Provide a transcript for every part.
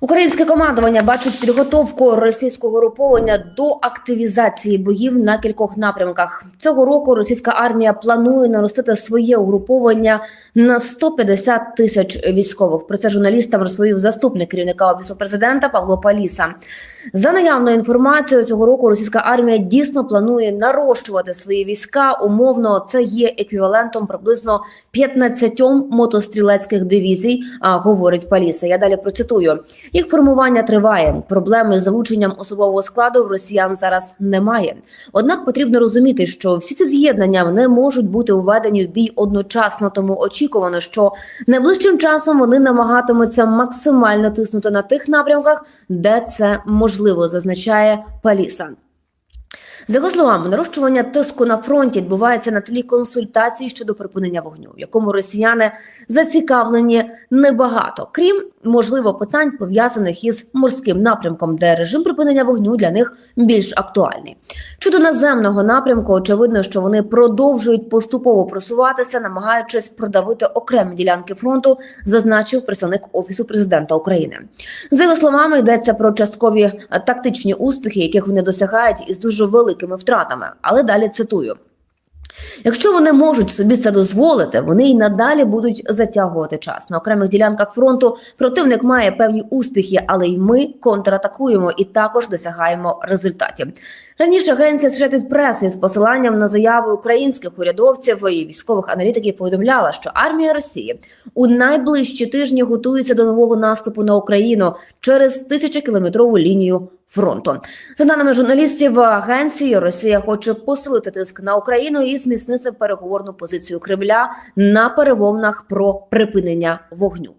Українське командування бачить підготовку російського груповання до активізації боїв на кількох напрямках. Цього року російська армія планує наростити своє угруповання на 150 тисяч військових. Про це журналістам розповів заступник керівника офісу президента Павло Паліса. За наявною інформацією, цього року російська армія дійсно планує нарощувати свої війська. Умовно, це є еквівалентом приблизно 15 мотострілецьких дивізій. А говорить Паліса. Я далі процитую. Їх формування триває. Проблеми з залученням особового складу в росіян зараз немає. Однак потрібно розуміти, що всі ці з'єднання не можуть бути введені в бій одночасно. Тому очікувано, що найближчим часом вони намагатимуться максимально тиснути на тих напрямках, де це можливо, зазначає Паліса. За його словами, нарощування тиску на фронті відбувається на тлі консультацій щодо припинення вогню, в якому росіяни зацікавлені небагато, крім можливо питань пов'язаних із морським напрямком, де режим припинення вогню для них більш актуальний. Щодо наземного напрямку, очевидно, що вони продовжують поступово просуватися, намагаючись продавити окремі ділянки фронту, зазначив представник офісу президента України. За його словами, йдеться про часткові тактичні успіхи, яких вони досягають із дуже великими втратами. Але далі цитую. Якщо вони можуть собі це дозволити, вони й надалі будуть затягувати час. На окремих ділянках фронту противник має певні успіхи, але й ми контратакуємо і також досягаємо результатів. Раніше агенція Associated Press із посиланням на заяви українських урядовців і військових аналітиків повідомляла, що армія Росії у найближчі тижні готується до нового наступу на Україну через тисячокілометрову лінію фронту. За даними журналістів агенції, Росія хоче посилити тиск на Україну і зміцнити переговорну позицію Кремля на перемовинах про припинення вогню.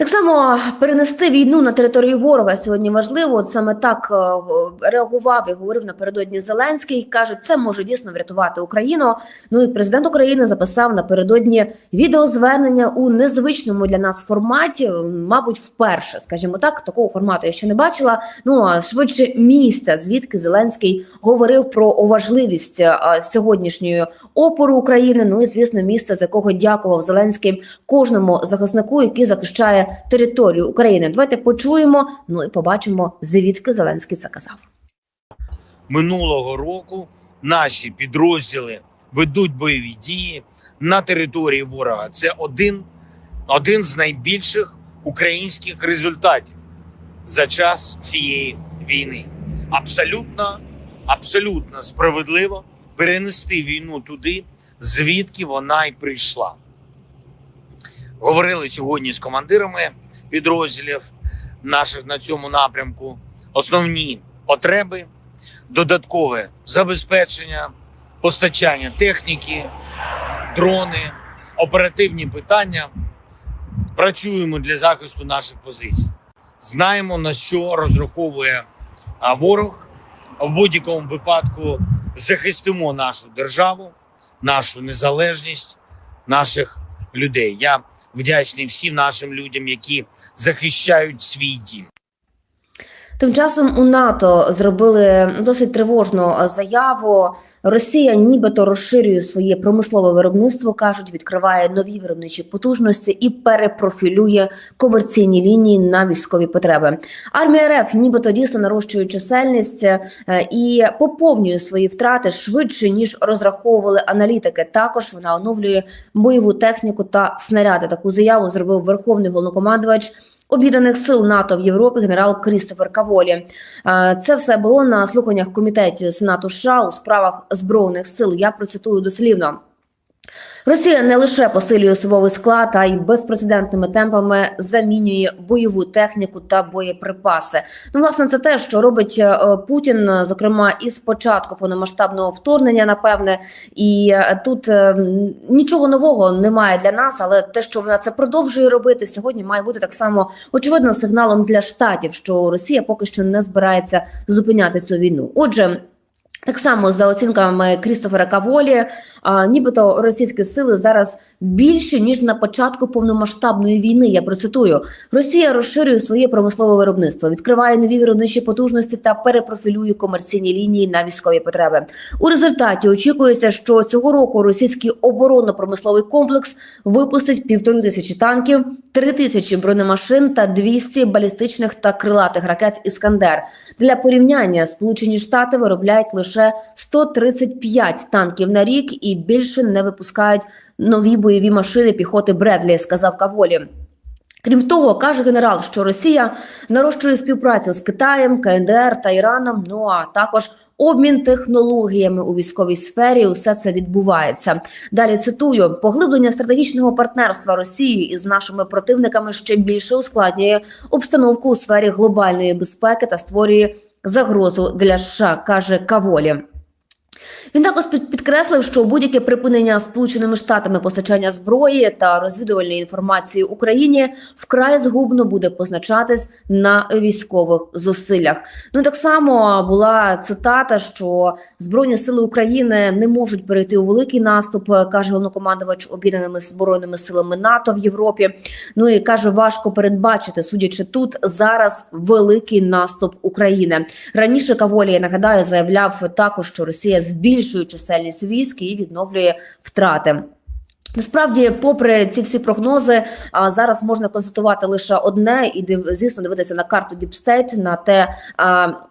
Так само перенести війну на територію ворога сьогодні важливо. От саме так е, реагував і говорив напередодні Зеленський. каже, це може дійсно врятувати Україну. Ну і президент України записав напередодні відеозвернення у незвичному для нас форматі. Мабуть, вперше, скажімо так, такого формату я ще не бачила. Ну а швидше місця, звідки Зеленський говорив про важливість е, сьогоднішньої опору України. Ну і звісно, місце, з якого дякував Зеленський кожному захиснику, який захищає територію України. Давайте почуємо. Ну і побачимо, звідки Зеленський це казав. минулого року наші підрозділи ведуть бойові дії на території ворога. Це один, один з найбільших українських результатів за час цієї війни. Абсолютно, абсолютно справедливо перенести війну туди, звідки вона й прийшла. Говорили сьогодні з командирами підрозділів наших на цьому напрямку. Основні потреби додаткове забезпечення, постачання техніки, дрони, оперативні питання. Працюємо для захисту наших позицій. Знаємо, на що розраховує ворог. В будь-якому випадку захистимо нашу державу, нашу незалежність, наших людей. Я вдячний всім нашим людям, які захищають свій дім. Тим часом у НАТО зробили досить тривожну е, заяву. Росія нібито розширює своє промислове виробництво, кажуть, відкриває нові виробничі потужності і перепрофілює комерційні лінії на військові потреби. Армія РФ нібито дійсно нарощує чисельність е, і поповнює свої втрати швидше ніж розраховували аналітики. Також вона оновлює бойову техніку та снаряди. Таку заяву зробив верховний головнокомандувач. Об'єднаних сил НАТО в Європі генерал Крістофер Каволі. Це все було на слуханнях комітеті Сенату США у справах збройних сил. Я процитую дослівно. Росія не лише посилює особовий склад, а й безпрецедентними темпами замінює бойову техніку та боєприпаси. Ну, власне, це те, що робить е, Путін, зокрема, із початку повномасштабного вторгнення, напевне, і е, тут е, нічого нового немає для нас, але те, що вона це продовжує робити сьогодні, має бути так само очевидно сигналом для штатів, що Росія поки що не збирається зупиняти цю війну. Отже. Так само за оцінками Крістофера Каволі, нібито російські сили зараз більше ніж на початку повномасштабної війни. Я процитую: Росія розширює своє промислове виробництво, відкриває нові виробничі потужності та перепрофілює комерційні лінії на військові потреби. У результаті очікується, що цього року російський оборонно-промисловий комплекс випустить півтори тисячі танків, три тисячі бронемашин та 200 балістичних та крилатих ракет Іскандер. Для порівняння Сполучені Штати виробляють лише 135 танків на рік і більше не випускають нові бойові машини піхоти Бредлі, сказав Каволі. Крім того, каже генерал, що Росія нарощує співпрацю з Китаєм, КНДР та Іраном. Ну а також обмін технологіями у військовій сфері. Усе це відбувається. Далі цитую: поглиблення стратегічного партнерства Росії із нашими противниками ще більше ускладнює обстановку у сфері глобальної безпеки та створює загрозу для США, каже Каволі. Він також під- підкреслив, що будь-яке припинення Сполученими Штатами постачання зброї та розвідувальної інформації Україні вкрай згубно буде позначатись на військових зусиллях. Ну так само була цитата, що Збройні сили України не можуть перейти у великий наступ, каже головнокомандувач об'єднаними збройними силами НАТО в Європі. Ну і каже, важко передбачити, судячи тут зараз великий наступ України. Раніше Каволі, нагадаю, заявляв також, що Росія збільшує чисельність військ і відновлює втрати. Насправді, попри ці всі прогнози, а, зараз можна констатувати лише одне, і звісно, дивитися на карту Діпстейт, на те,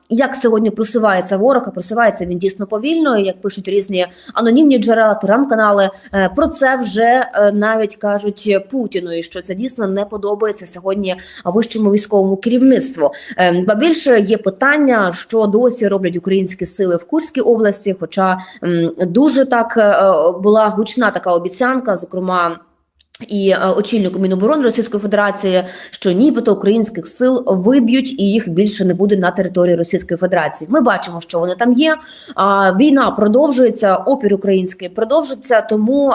як сьогодні просувається ворог, а просувається він дійсно повільно. Як пишуть різні анонімні джерела, телеграм-канали, е, про це вже е, навіть кажуть Путіну, і що це дійсно не подобається сьогодні вищому військовому керівництву. Е, Ба більше є питання, що досі роблять українські сили в Курській області. Хоча дуже так була гучна така обіцянка, зокрема. І е, очільнику Міноборони Російської Федерації, що нібито українських сил виб'ють і їх більше не буде на території Російської Федерації. Ми бачимо, що вони там є. Війна продовжується, опір український продовжиться. Тому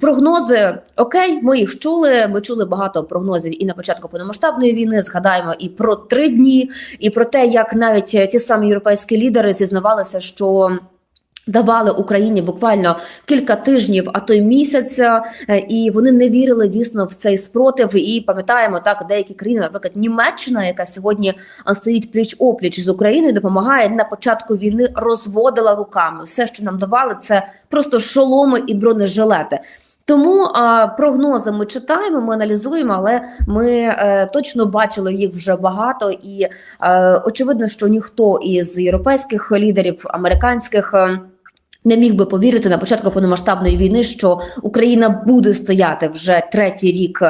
прогнози окей, ми їх чули. Ми чули багато прогнозів і на початку повномасштабної війни. Згадаємо і про три дні, і про те, як навіть е, ті самі європейські лідери зізнавалися, що. Давали Україні буквально кілька тижнів, а то й місяця, е, і вони не вірили дійсно в цей спротив. І пам'ятаємо так, деякі країни, наприклад, Німеччина, яка сьогодні стоїть пліч опліч з Україною, допомагає на початку війни, розводила руками. Все, що нам давали, це просто шоломи і бронежилети. Тому а, прогнози ми читаємо, ми аналізуємо, але ми е, точно бачили їх вже багато, і е, очевидно, що ніхто із європейських лідерів, американських. Не міг би повірити на початку повномасштабної війни, що Україна буде стояти вже третій рік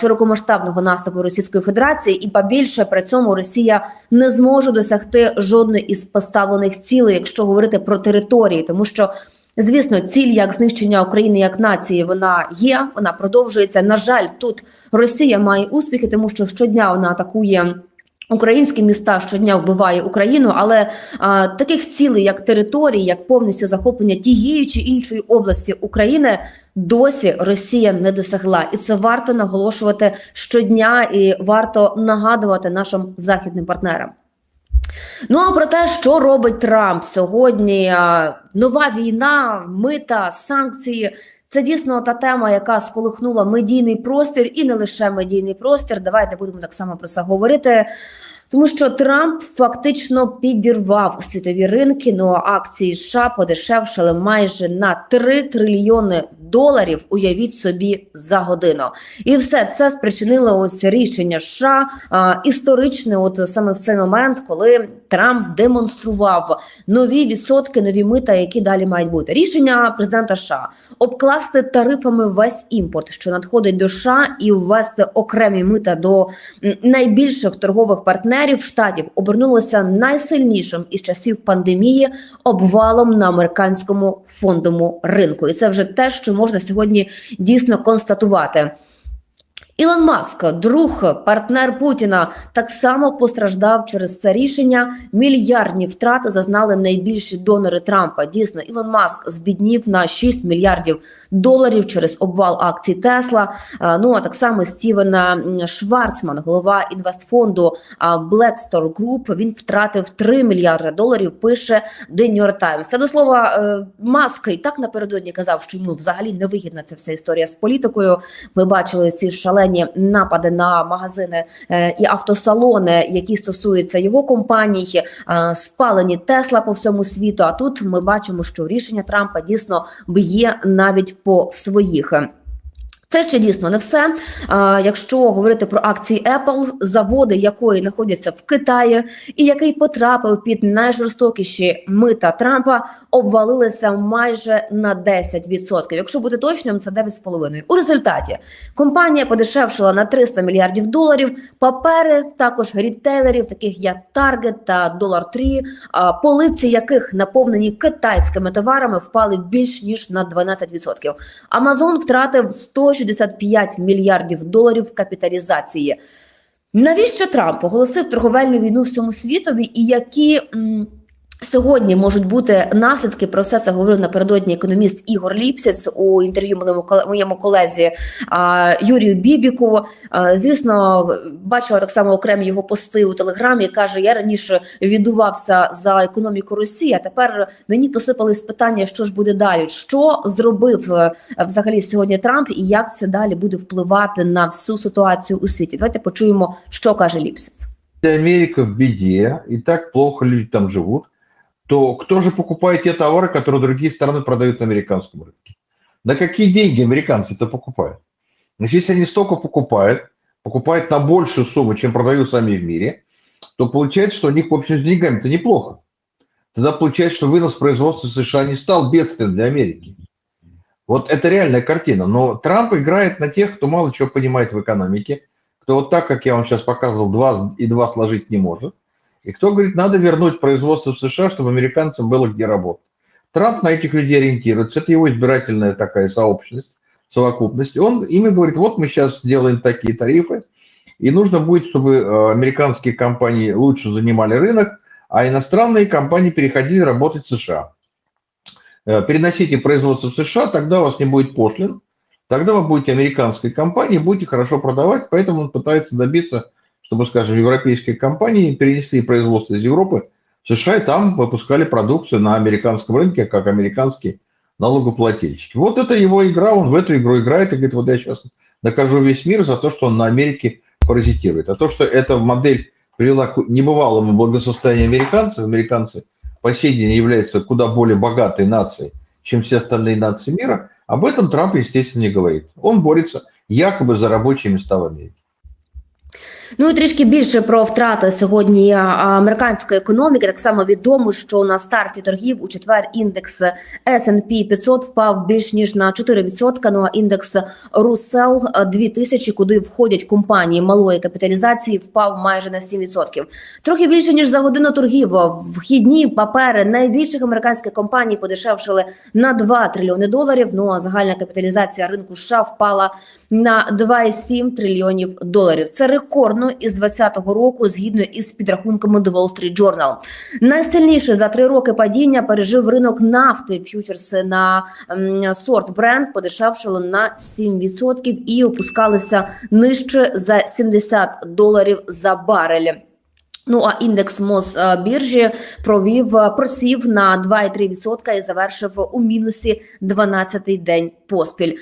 широкомасштабного наступу Російської Федерації, і ба більше при цьому Росія не зможе досягти жодної із поставлених цілей, якщо говорити про території, тому що. Звісно, ціль як знищення України як нації вона є, вона продовжується. На жаль, тут Росія має успіхи, тому що щодня вона атакує Українські міста щодня вбиває Україну, але а, таких цілей, як території, як повністю захоплення тієї чи іншої області України, досі Росія не досягла, і це варто наголошувати щодня, і варто нагадувати нашим західним партнерам. Ну а про те, що робить Трамп сьогодні, нова війна, мита, санкції. Це дійсно та тема, яка сколихнула медійний простір, і не лише медійний простір. Давайте будемо так само про це говорити. Тому що Трамп фактично підірвав світові ринки. Ну а акції США подешевшали майже на 3 трильйони доларів. Уявіть собі за годину, і все це спричинило ось рішення США а, історичне. От саме в цей момент, коли Трамп демонстрував нові відсотки, нові мита, які далі мають бути. Рішення президента США обкласти тарифами весь імпорт, що надходить до США, і ввести окремі мита до найбільших торгових партнерів штатів обернулося найсильнішим із часів пандемії обвалом на американському фондовому ринку. І це вже те, що можна сьогодні дійсно констатувати. Ілон Маск, друг, партнер Путіна, так само постраждав через це рішення. Мільярдні втрати зазнали найбільші донори Трампа. Дійсно, Ілон Маск збіднів на 6 мільярдів через обвал акцій Тесла. Ну а так само Стівен Шварцман, голова інвестфонду Blackstone Group, Він втратив 3 мільярди доларів. Пише The New York Times. Це до слова е, Маск і так напередодні казав, що йому взагалі не вигідна ця вся історія з політикою. Ми бачили ці шалені напади на магазини е, і автосалони, які стосуються його компаній, е, спалені Тесла по всьому світу. А тут ми бачимо, що рішення Трампа дійсно б'є навіть по своїх. Це ще дійсно не все. Якщо говорити про акції Apple, заводи якої знаходяться в Китаї, і який потрапив під найжорстокіші мита Трампа, обвалилися майже на 10%. Якщо бути точним, це 9,5%. У результаті компанія подешевшила на 300 мільярдів доларів. Папери також рітейлерів, таких як Target та Dollar Tree, полиці яких наповнені китайськими товарами, впали більш ніж на 12%. Амазон втратив 165 мільярдів доларів капіталізації. Навіщо Трамп оголосив торговельну війну всьому світові, і які м, сьогодні можуть бути наслідки? Про все це говорив напередодні економіст Ігор Ліпсець у інтерв'ю моєму колезі Юрію Бібіку. Звісно, бачила так само окремі його пости у телеграмі. каже: я раніше віддувався за економіку Росії. А тепер мені посипались питання, що ж буде далі. Що зробив е, взагалі сьогодні Трамп, і як це далі буде впливати на всю ситуацію у світі? Давайте почуємо, що каже Ліпсіц. Если Америка в беде, и так плохо люди там живут, то кто же покупает те товары, которые другие страны продают на американском рынке? На какие деньги американцы это покупают? Значит, если они столько покупают, покупают на большую сумму, чем продают сами в мире, то получается, что у них, в общем, с деньгами это неплохо. Тогда получается, что вынос производства США не стал бедствием для Америки. Вот это реальная картина. Но Трамп играет на тех, кто мало чего понимает в экономике, кто вот так, как я вам сейчас показывал, два и два сложить не может, и кто говорит, надо вернуть производство в США, чтобы американцам было где работать. Трамп на этих людей ориентируется, это его избирательная такая сообщность, совокупность. Он ими говорит, вот мы сейчас сделаем такие тарифы, и нужно будет, чтобы э, американские компании лучше занимали рынок, а иностранные компании переходили работать в США. Э, Переносите производство в США, тогда у вас не будет пошлин, тогда вы будете американской компанией, будете хорошо продавать, поэтому он пытается добиться, чтобы, скажем, европейские компании перенесли производство из Европы в США и там выпускали продукцию на американском рынке, как американские налогоплательщики. Вот это его игра, он в эту игру играет и говорит, вот я сейчас накажу весь мир за то, что он на Америке паразитирует. А то, что эта модель привела к небывалому благосостоянию американцев, американцы по сей день являются куда более богатой нацией, чем все остальные нации мира, об этом Трамп, естественно, не говорит. Он борется якобы за рабочие места в Америке. Ну і трішки більше про втрати сьогодні американської економіки. Так само відомо, що на старті торгів у четвер індекс S&P 500 впав більш ніж на 4%, Ну а індекс Russell 2000, куди входять компанії малої капіталізації, впав майже на 7%. Трохи більше ніж за годину торгів. Вхідні папери найбільших американських компаній подешевшили на 2 трильйони доларів. Ну а загальна капіталізація ринку США впала на 2,7 трильйонів доларів. Це рекордно із 2020 року, згідно із підрахунками The Wall Street Journal. Найсильніше за три роки падіння пережив ринок нафти. Ф'ючерси на сорт бренд подешевшили на 7% і опускалися нижче за 70 доларів за барель. Ну а індекс Мосбіржі провів просів на 2,3% і завершив у мінусі 12-й день поспіль.